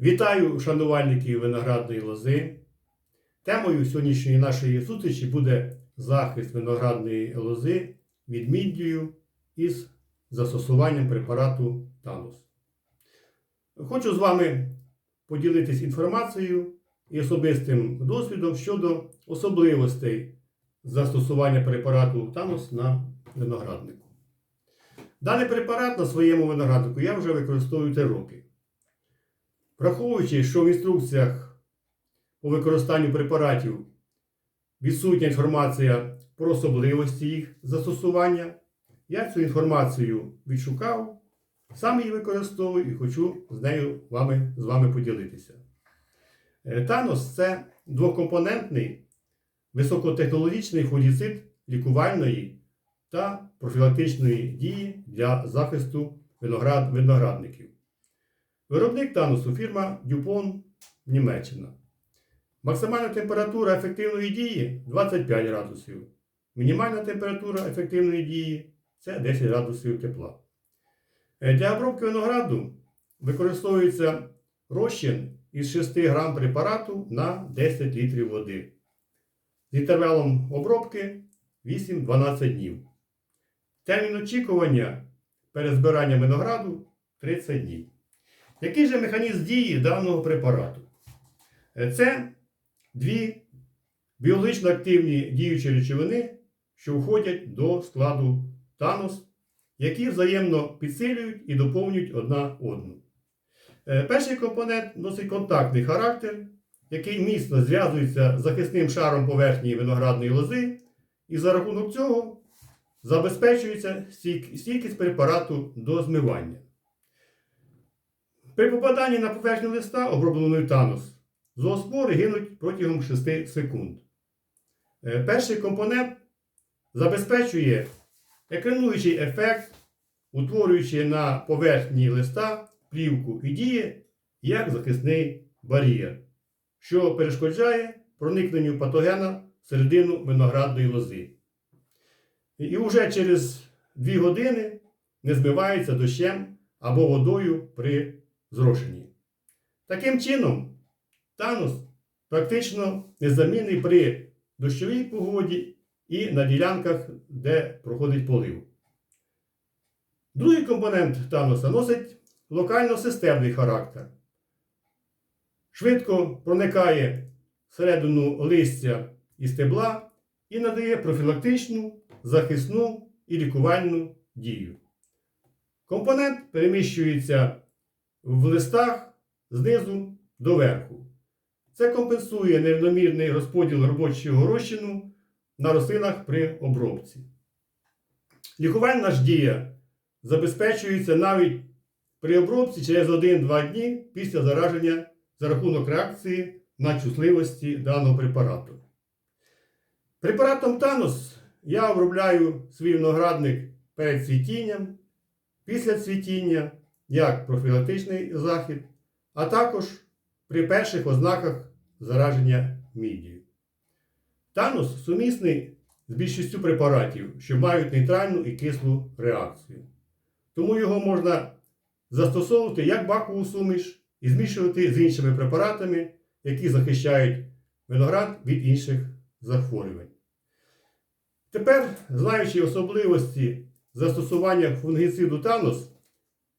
Вітаю шанувальників виноградної лози. Темою сьогоднішньої нашої зустрічі буде захист виноградної лози від міддію із застосуванням препарату Танус. Хочу з вами поділитись інформацією і особистим досвідом щодо особливостей застосування препарату Танус на винограднику. Даний препарат на своєму винограднику я вже використовую 3 роки. Враховуючи, що в інструкціях по використанню препаратів відсутня інформація про особливості їх застосування, я цю інформацію відшукав, сам її використовую і хочу з нею вами, з вами поділитися. Е, Танос це двокомпонентний високотехнологічний фунгіцид лікувальної та профілактичної дії для захисту виноград, виноградників. Виробник танусу фірма Дюпон Німеччина. Максимальна температура ефективної дії 25 градусів. Мінімальна температура ефективної дії це 10 градусів тепла. Е, Для обробки винограду використовується розчин із 6 грам препарату на 10 літрів води. З інтервалом обробки 8-12 днів. Термін очікування перед збиранням винограду 30 днів. Який же механізм дії даного препарату? Е, Це дві біологічно активні діючі речовини, що входять до складу танус, які взаємно підсилюють і доповнюють одна одну. Е, Перший компонент носить контактний характер, який міцно зв'язується з захисним шаром поверхні виноградної лози, і за рахунок цього забезпечується стійкість препарату до змивання. При попаданні на поверхню листа, обробленої танус, зооспори гинуть протягом 6 секунд. Е, Перший компонент забезпечує екрануючий ефект, утворюючи на поверхні листа плівку і діє як захисний бар'єр, що перешкоджає проникненню патогена всередину виноградної лози. І вже через 2 години не змивається дощем або водою при зрошенні. Таким чином, танус практично незамінний при дощовій погоді і на ділянках, де проходить полив. Другий компонент тануса носить локально-системний характер. Швидко проникає всередину листя і стебла і надає профілактичну, захисну і лікувальну дію. Компонент переміщується в листах знизу до верху. Це компенсує нерівномірний розподіл робочого розчину на рослинах при обробці. Лікувальна ж дія забезпечується навіть при обробці через 1-2 дні після зараження за рахунок реакції на чутливості даного препарату. Препаратом Танус я обробляю свій виноградник перед цвітінням, після цвітіння як профілактичний захід, а також при перших ознаках зараження мідію. Танус сумісний з більшістю препаратів, що мають нейтральну і кислу реакцію. Тому його можна застосовувати як бакову суміш і змішувати з іншими препаратами, які захищають виноград від інших захворювань. Тепер, знаючи особливості застосування фунгіциду танус,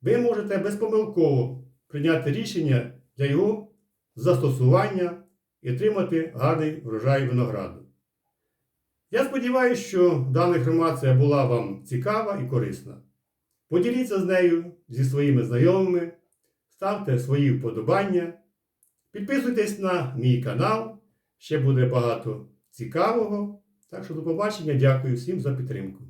ви можете безпомилково прийняти рішення для його застосування і отримати гарний врожай винограду. Я сподіваюся, що дана інформація була вам цікава і корисна. Поділіться з нею зі своїми знайомими, ставте свої вподобання, підписуйтесь на мій канал, ще буде багато цікавого. Так що до побачення, дякую всім за підтримку.